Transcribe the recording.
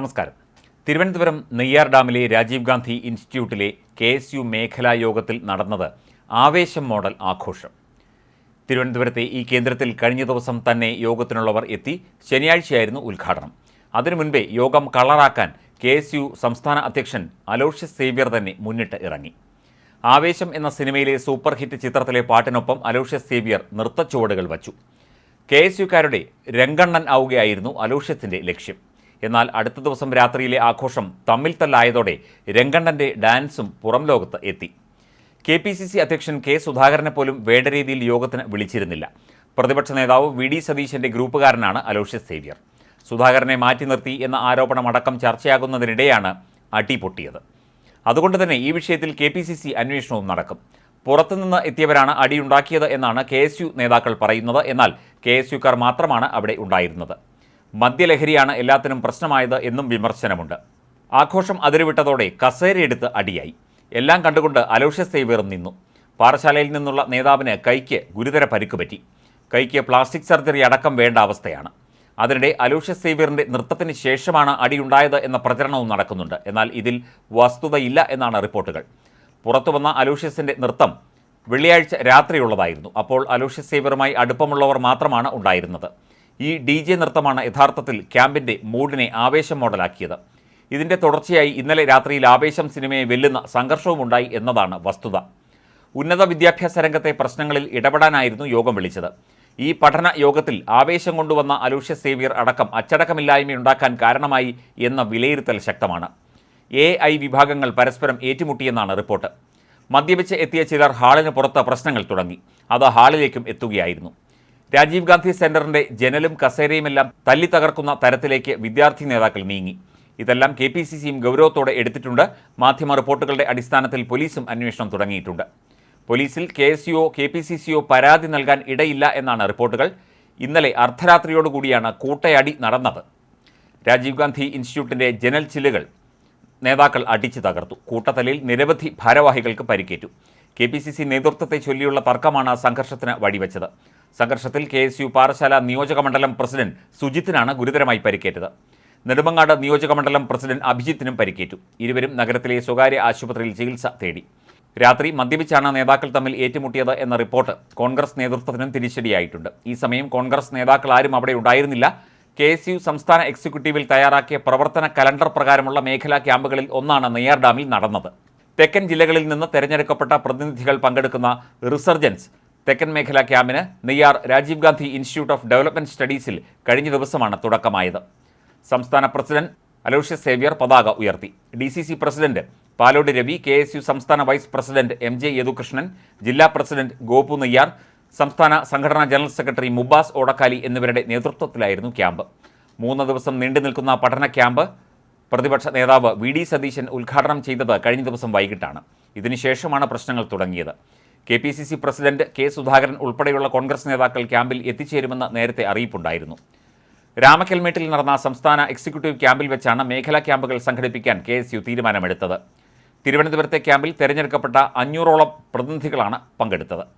നമസ്കാരം. തിരുവനന്തപുരം നെയ്യാർ ഡാമിലെ രാജീവ് ഗാന്ധി ഇൻസ്റ്റിറ്റ്യൂട്ടിലെ കെ എസ് യു മേഖലാ യോഗത്തിൽ നടന്നത് ആവേശം മോഡൽ ആഘോഷം. തിരുവനന്തപുരത്തെ ഈ കേന്ദ്രത്തിൽ കഴിഞ്ഞ ദിവസം തന്നെ യോഗത്തിനുള്ളവർ എത്തി ശനിയാഴ്ചയായിരുന്നു ഉദ്ഘാടനം. അതിനു മുൻപേ യോഗം കളറാക്കാൻ കെ എസ് യു സംസ്ഥാന അധ്യക്ഷൻ അലോഷ്യസ് സേവ്യർ തന്നെ മുന്നിട്ട് ഇറങ്ങി. ആവേശം എന്ന സിനിമയിലെ സൂപ്പർ ഹിറ്റ് ചിത്രത്തിലെ പാട്ടിനൊപ്പം അലോഷ്യസ് സേവ്യർ നൃത്തച്ചുവടുകൾ വച്ചു. കെ എസ് യുക്കാരുടെ രംഗണ്ണൻ ആവുകയായിരുന്നു അലോഷ്യത്തിന്റെ ലക്ഷ്യം. എന്നാൽ അടുത്ത ദിവസം രാത്രിയിലെ ആഘോഷം തമ്മിൽ തല്ലായതോടെ രംഗണ്ണന്റെ ഡാൻസും പുറം ലോകത്ത് എത്തി. കെ പി സി സി അധ്യക്ഷൻ കെ സുധാകരനെ പോലും വേണ്ട രീതിയിൽ യോഗത്തിന് വിളിച്ചിരുന്നില്ല. പ്രതിപക്ഷ നേതാവ് വി ഡി സതീശന്റെ ഗ്രൂപ്പുകാരനാണ് അലോഷ്യസ് സേവ്യർ. സുധാകരനെ മാറ്റി നിർത്തി എന്ന ആരോപണമടക്കം ചർച്ചയാകുന്നതിനിടെയാണ് അടി പൊട്ടിയത്. അതുകൊണ്ട് തന്നെ ഈ വിഷയത്തിൽ കെ പി സി സി അന്വേഷണവും നടക്കും. പുറത്തുനിന്ന് എത്തിയവരാണ് അടിയുണ്ടാക്കിയത് എന്നാണ് കെ എസ് യു നേതാക്കൾ പറയുന്നത്. എന്നാൽ കെ എസ് യുക്കാർ മാത്രമാണ് അവിടെ ഉണ്ടായിരുന്നത്. മദ്യലഹരിയാണ് എല്ലാത്തിനും പ്രശ്നമായത് എന്നും വിമർശനമുണ്ട്. ആഘോഷം അതിരുവിട്ടതോടെ കസേരയെടുത്ത് അടിയായി. എല്ലാം കണ്ടുകൊണ്ട് അലോഷ്യസ് സേവ്യറും നിന്നു. പാറശാലയിൽ നിന്നുള്ള നേതാവിന് കൈക്ക് ഗുരുതര പരിക്ക് പറ്റി. കൈക്ക് പ്ലാസ്റ്റിക് സർജറി അടക്കം വേണ്ട അവസ്ഥയാണ്. അതിനിടെ അലോഷ്യസ് സേവ്യറിന്റെ നൃത്തത്തിന് ശേഷമാണ് അടിയുണ്ടായത് എന്ന പ്രചരണവും നടക്കുന്നുണ്ട്. എന്നാൽ ഇതിൽ വസ്തുതയില്ല എന്നാണ് റിപ്പോർട്ടുകൾ. പുറത്തുവന്ന അലോഷ്യസിന്റെ നൃത്തം വെള്ളിയാഴ്ച രാത്രിയുള്ളതായിരുന്നു. അപ്പോൾ അലോഷ്യസ് സേവ്യറുമായി അടുപ്പമുള്ളവർ മാത്രമാണ് ഉണ്ടായിരുന്നത്. ഈ ഡി ജെ നൃത്തമാണ് യഥാർത്ഥത്തിൽ ക്യാമ്പിന്റെ മൂഡിനെ ആവേശം മോഡലാക്കിയത്. ഇതിന്റെ തുടർച്ചയായി ഇന്നലെ രാത്രിയിൽ ആവേശം സിനിമയെ വെല്ലുന്ന സംഘർഷവുമുണ്ടായി എന്നതാണ് വസ്തുത. ഉന്നത വിദ്യാഭ്യാസ രംഗത്തെ പ്രശ്നങ്ങളിൽ ഇടപെടാനായിരുന്നു യോഗം വിളിച്ചത്. ഈ പഠന യോഗത്തിൽ ആവേശം കൊണ്ടുവന്ന അലൂഷ്യ സേവ്യർ അടക്കം അച്ചടക്കമില്ലായ്മയുണ്ടാക്കാൻ കാരണമായി എന്ന വിലയിരുത്തൽ ശക്തമാണ്. എ ഐ വിഭാഗങ്ങൾ പരസ്പരം ഏറ്റുമുട്ടിയെന്നാണ് റിപ്പോർട്ട്. മദ്യപിച്ച് എത്തിയ ചിലർ ഹാളിന് പുറത്ത് പ്രശ്നങ്ങൾ തുടങ്ങി. അത് ഹാളിലേക്കും എത്തുകയായിരുന്നു. രാജീവ് ഗാന്ധി സെന്ററിന്റെ ജനലും കസേരയുമെല്ലാം തല്ലി തകർക്കുന്ന തരത്തിലേക്ക് വിദ്യാർത്ഥി നേതാക്കൾ നീങ്ങി. ഇതെല്ലാം കെ പി സി സിയും ഗൗരവത്തോടെ എടുത്തിട്ടുണ്ട്. മാധ്യമ റിപ്പോർട്ടുകളുടെ അടിസ്ഥാനത്തിൽ പോലീസും അന്വേഷണം തുടങ്ങിയിട്ടുണ്ട്. പോലീസിൽ K S U K P C സിയോ പരാതി നൽകാൻ ഇടയില്ല എന്നാണ് റിപ്പോർട്ടുകൾ. ഇന്നലെ അർദ്ധരാത്രിയോടുകൂടിയാണ് കൂട്ടയടി നടന്നത്. രാജീവ് ഗാന്ധി ഇൻസ്റ്റിറ്റ്യൂട്ടിന്റെ ജനൽ ചില്ലുകൾ നേതാക്കൾ അടിച്ചു തകർത്തു. കൂട്ടത്തലിൽ നിരവധി ഭാരവാഹികൾക്ക് പരിക്കേറ്റു. കെ പി സി സി നേതൃത്വത്തെ ചൊല്ലിയുള്ള തർക്കമാണ് സംഘർഷത്തിന് വഴിവെച്ചത്. സംഘർഷത്തിൽ കെ എസ് യു പാറശാല നിയോജകമണ്ഡലം പ്രസിഡന്റ് സുജിത്തിനാണ് ഗുരുതരമായി പരിക്കേറ്റത്. നെടുമങ്ങാട് നിയോജകമണ്ഡലം പ്രസിഡന്റ് അഭിജിത്തിനും പരിക്കേറ്റു. ഇരുവരും നഗരത്തിലെ സ്വകാര്യ ആശുപത്രിയിൽ ചികിത്സ തേടി. രാത്രി മദ്യപിച്ചാണ് നേതാക്കൾ തമ്മിൽ ഏറ്റുമുട്ടിയത് എന്ന റിപ്പോർട്ട് കോൺഗ്രസ് നേതൃത്വത്തിനും തിരിച്ചടിയായിട്ടുണ്ട്. ഈ സമയം കോൺഗ്രസ് നേതാക്കൾ ആരും അവിടെ ഉണ്ടായിരുന്നില്ല. കെ എസ് യു സംസ്ഥാന എക്സിക്യൂട്ടീവിൽ തയ്യാറാക്കിയ പ്രവർത്തന കലണ്ടർ പ്രകാരമുള്ള മേഖലാ ക്യാമ്പുകളിൽ ഒന്നാണ് നെയ്യാർ ഡാമിൽ നടന്നത്. തെക്കൻ ജില്ലകളിൽ നിന്ന് തെരഞ്ഞെടുക്കപ്പെട്ട പ്രതിനിധികൾ പങ്കെടുക്കുന്ന റിസർജൻസ് തെക്കൻ മേഖലാ ക്യാമ്പിന് Neyyar Rajiv Gandhi institute of development സ്റ്റഡീസിൽ കഴിഞ്ഞ ദിവസമാണ് തുടക്കമായത്. സംസ്ഥാന പ്രസിഡന്റ് അലോഷ്യ സേവ്യർ പതാക ഉയർത്തി. D C C president Palode Ravi K S U സംസ്ഥാന vice president M J Yadukrishnan ജില്ലാ പ്രസിഡന്റ് ഗോപു നെയ്യാർ സംസ്ഥാന സംഘടനാ ജനറൽ സെക്രട്ടറി മുബാസ് ഓടക്കാലി എന്നിവരുടെ നേതൃത്വത്തിലായിരുന്നു ക്യാമ്പ്. മൂന്ന് ദിവസം നീണ്ടു നിൽക്കുന്ന പഠന ക്യാമ്പ് പ്രതിപക്ഷ നേതാവ് വി ഡി സതീശൻ ഉദ്ഘാടനം ചെയ്തത് കഴിഞ്ഞ ദിവസം വൈകിട്ടാണ്. ഇതിനുശേഷമാണ് പ്രശ്നങ്ങൾ തുടങ്ങിയത്. K P C C president K Sudhakaran ഉൾപ്പെടെയുള്ള കോൺഗ്രസ് നേതാക്കൾ ക്യാമ്പിൽ എത്തിച്ചേരുമെന്ന് നേരത്തെ അറിയിപ്പുണ്ടായിരുന്നു. രാമക്കൽമേട്ടിൽ നടന്ന സംസ്ഥാന എക്സിക്യൂട്ടീവ് ക്യാമ്പിൽ വെച്ചാണ് മേഖലാ ക്യാമ്പുകൾ സംഘടിപ്പിക്കാൻ കെ എസ് യു തീരുമാനമെടുത്തത്. തിരുവനന്തപുരത്തെ ക്യാമ്പിൽ തെരഞ്ഞെടുക്കപ്പെട്ട അഞ്ഞൂറോളം പ്രതിനിധികളാണ് പങ്കെടുത്തത്.